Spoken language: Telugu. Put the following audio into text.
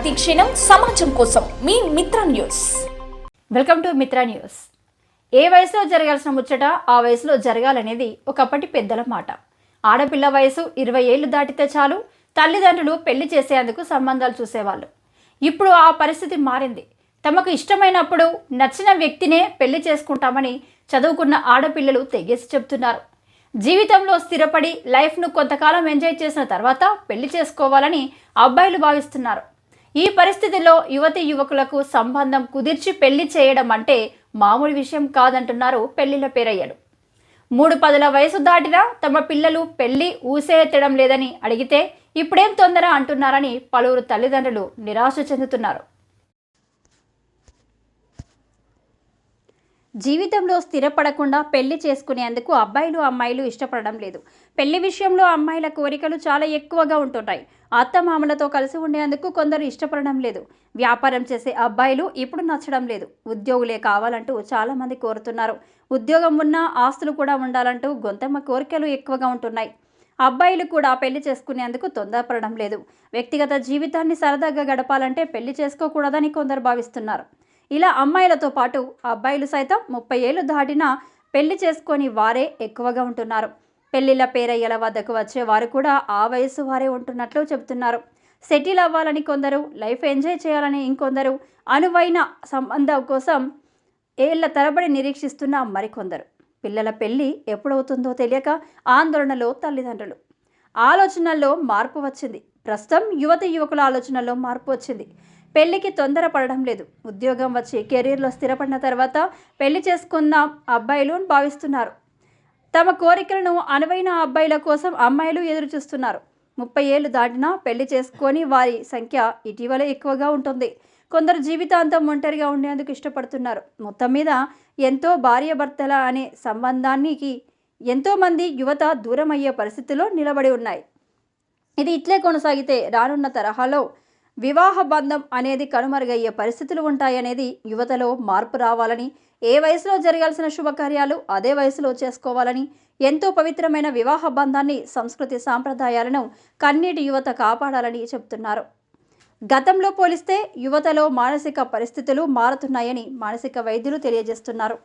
ప్రతిక్షణం సమాజం కోసం మీ Mitra news. Welcome to Mitra news. ఏ వయసులో జరగాల్సిన ముచ్చట ఆ వయసులో జరగాలనేది ఒకప్పటి పెద్దల మాట. ఆడపిల్ల వయసు ఇరవై ఏళ్ళు దాటితే చాలు తల్లిదండ్రులు పెళ్ళి చేసేందుకు సంబంధాలు చూసేవాళ్ళు. ఇప్పుడు ఆ పరిస్థితి మారింది. తమకు ఇష్టమైనప్పుడు నచ్చిన వ్యక్తినే పెళ్ళి చేసుకుంటామని చదువుకున్న ఆడపిల్లలు తెగేసి చెప్తున్నారు జీవితంలో స్థిరపడి లైఫ్ను కొంతకాలం ఎంజాయ్ చేసిన తర్వాత పెళ్ళి చేసుకోవాలని అబ్బాయిలు భావిస్తున్నారు. ఈ పరిస్థితిలో యువతి యువకులకు సంబంధం కుదిర్చి పెళ్ళి చేయడం అంటే మామూలు విషయం కాదంటున్నారు పెళ్ళిల పేరయ్యలు. మూడు పదుల వయసు దాటినా తమ పిల్లలు పెళ్ళి ఊసే ఎత్తడం లేదని అడిగితే ఇప్పుడేం తొందర అంటున్నారని పలువురు తల్లిదండ్రులు నిరాశ చెందుతున్నారు. జీవితంలో స్థిరపడకుండా పెళ్ళి చేసుకునేందుకు అబ్బాయిలు అమ్మాయిలు ఇష్టపడడం లేదు. పెళ్ళి విషయంలో అమ్మాయిల కోరికలు చాలా ఎక్కువగా ఉంటున్నాయి అత్తమామలతో కలిసి ఉండేందుకు కొందరు ఇష్టపడడం లేదు. వ్యాపారం చేసే అబ్బాయిలు ఇప్పుడు నచ్చడం లేదు. ఉద్యోగులే కావాలంటూ చాలామంది కోరుతున్నారు. ఉద్యోగం ఉన్నా ఆస్తులు కూడా ఉండాలంటూ గొంతమ్మ కోరికలు ఎక్కువగా ఉంటున్నాయి. అబ్బాయిలు కూడా పెళ్ళి చేసుకునేందుకు తొందరపడడం లేదు. వ్యక్తిగత జీవితాన్ని సరదాగా గడపాలంటే పెళ్ళి చేసుకోకూడదని కొందరు భావిస్తున్నారు. ఇలా అమ్మాయిలతో పాటు అబ్బాయిలు సైతం ముప్పై ఏళ్ళు దాటినా పెళ్ళి చేసుకొని వారే ఎక్కువగా ఉంటున్నారు. పెళ్ళిళ్ళ పేరయ్యల వద్దకు వచ్చే వారు కూడా ఆ వయసు వారే ఉంటున్నట్లు చెబుతున్నారు. సెటిల్ అవ్వాలని కొందరు లైఫ్ ఎంజాయ్ చేయాలని ఇంకొందరు అనువైన సంబంధం కోసం ఏళ్ళ తరబడి నిరీక్షిస్తున్న మరికొందరు. పిల్లల పెళ్ళి ఎప్పుడవుతుందో తెలియక ఆందోళనలో తల్లిదండ్రులు. ఆలోచనల్లో మార్పు వచ్చింది. ప్రస్తుతం యువత యువకుల ఆలోచనల్లో మార్పు వచ్చింది. పెళ్ళికి తొందర పడడం లేదు. ఉద్యోగం వచ్చి కెరీర్లో స్థిరపడిన తర్వాత పెళ్ళి చేసుకున్న అబ్బాయిలు భావిస్తున్నారు. తమ కోరికలను అనువైన అబ్బాయిల కోసం అమ్మాయిలు ఎదురు చూస్తున్నారు ముప్పై ఏళ్ళు దాటినా పెళ్ళి చేసుకొని వారి సంఖ్య ఇటీవల ఎక్కువగా ఉంటుంది. కొందరు జీవితాంతం ఒంటరిగా ఉండేందుకు ఇష్టపడుతున్నారు. మొత్తం మీద ఎంతో భార్యాభర్తల అనే సంబంధానికి ఎంతోమంది యువత దూరం అయ్యే పరిస్థితిలో నిలబడి ఉన్నాయి. ఇది ఇట్లే కొనసాగితే రానున్న తరహాలో వివాహ బంధం అనేది కనుమరుగయ్యే పరిస్థితులు ఉంటాయనేది యువతలో మార్పు రావాలని ఏ వయసులో జరగాల్సిన శుభకార్యాలు అదే వయసులో చేసుకోవాలని ఎంతో పవిత్రమైన వివాహ బంధాన్ని సంస్కృతి సాంప్రదాయాలను కన్నీటి యువత కాపాడాలని చెబుతున్నారు గతంలో పోలిస్తే యువతలో మానసిక పరిస్థితులు మారుతున్నాయని మానసిక వైద్యులు తెలియజేస్తున్నారు.